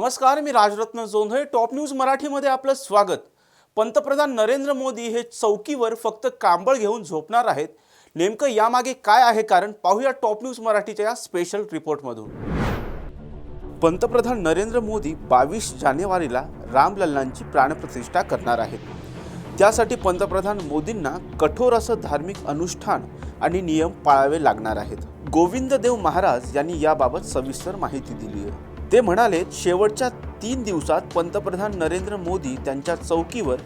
नमस्कार मी Rajratna Jondhale. Top news मराठीमध्ये आपलं स्वागत. पंतप्रधान नरेंद्र मोदी हे चौकीवर फक्त कांबळ घेऊन झोपणार आहेत. नेमकं यामागे काय आहे कारण पाहूया टॉप न्यूज मराठीच्या या स्पेशल रिपोर्टमधून पंतप्रधान नरेंद्र मोदी बावीस जानेवारीला रामलल्लांची प्राणप्रतिष्ठा करणार आहेत. त्यासाठी पंतप्रधान मोदींना कठोर असं धार्मिक अनुष्ठान आणि नियम पाळावे लागणार आहेत. गोविंद देव महाराज यांनी याबाबत सविस्तर माहिती दिली आहे ते म्हणाले शेवटच्या तीन दिवसात पंतप्रधान नरेंद्र मोदी त्यांच्या चौकीवर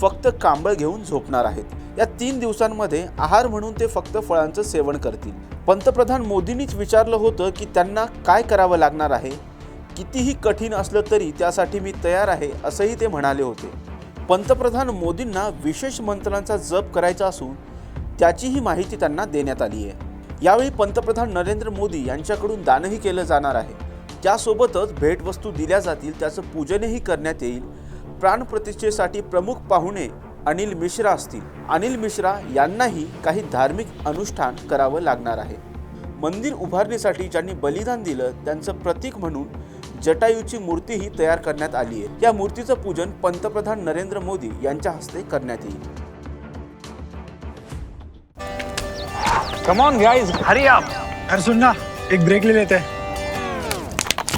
फक्त कांबळ घेऊन झोपणार आहेत. या तीन दिवसांमध्ये आहार म्हणून ते फक्त फळांचं सेवन करतील. पंतप्रधान मोदींनीच विचारलं होतं की त्यांना काय करावं लागणार आहे. कितीही कठीण असलं तरी त्यासाठी मी तयार आहे असंही ते म्हणाले होते. पंतप्रधान मोदींना विशेष मंत्रांचा जप करायचा असून त्याचीही माहिती त्यांना देण्यात आली आहे. यावेळी पंतप्रधान नरेंद्र मोदी यांच्याकडून दानही केलं जाणार आहे. त्यासोबतच भेटवस्तू दिल्या जातील त्याचं पूजनही करण्यात येईल. प्राणप्रतिष्ठेसाठी प्रमुख पाहुणे अनिल मिश्रा असतील. अनिल मिश्रा यांनाही काही धार्मिक अनुष्ठान करावं लागणार आहे. मंदिर उभारणीसाठी ज्यांनी बलिदान दिलं त्यांचं प्रतीक म्हणून जटायूची मूर्तीही तयार करण्यात आली आहे. या मूर्तीचं पूजन पंतप्रधान नरेंद्र मोदी यांच्या हस्ते करण्यात येईल. कम ऑन गाइस हरी आप अरे सुन ना एक ब्रेक ले लेते. हैं